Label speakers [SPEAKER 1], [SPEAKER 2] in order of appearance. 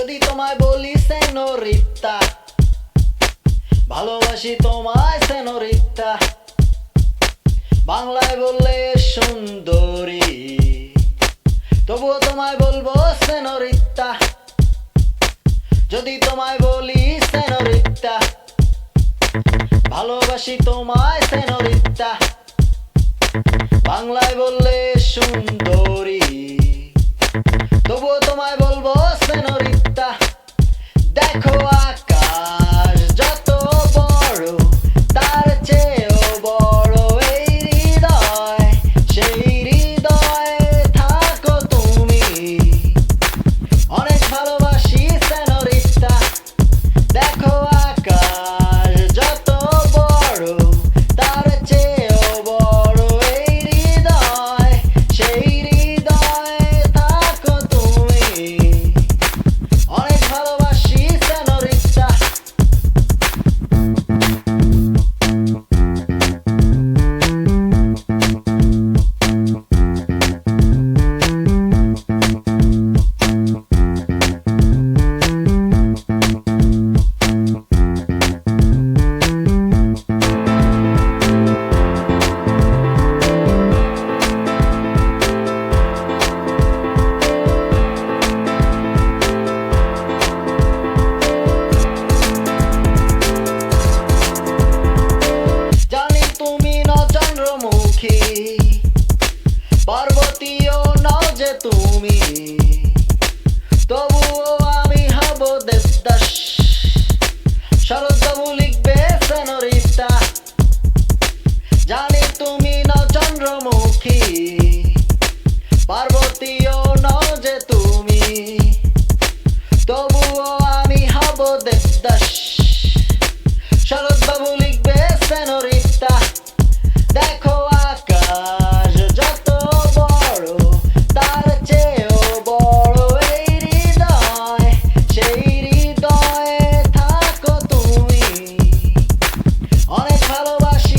[SPEAKER 1] যদি তোমায় বলি সেনোরিতা, ভালোবাসি তোমায় সেনোরিতা। বাংলায় বললে সুন্দরী, তবুও তোমায় বলব সেনোরিতা। যদি তোমায় বলি সেনোরিতা, ভালোবাসি তোমায় সেনোরিতা। বাংলায় বললে সুন্দরী, তবুও তোমায় বলব Echoa. যে তুমি, তবুও আমি হব দেবদাস শরৎবাবু লিখবে সেনরিতা জানি তুমি ন চন্দ্রমুখী পার্বতীয় ন যে তুমি। তবুও আমি হব দেবদাস ভালোবাসা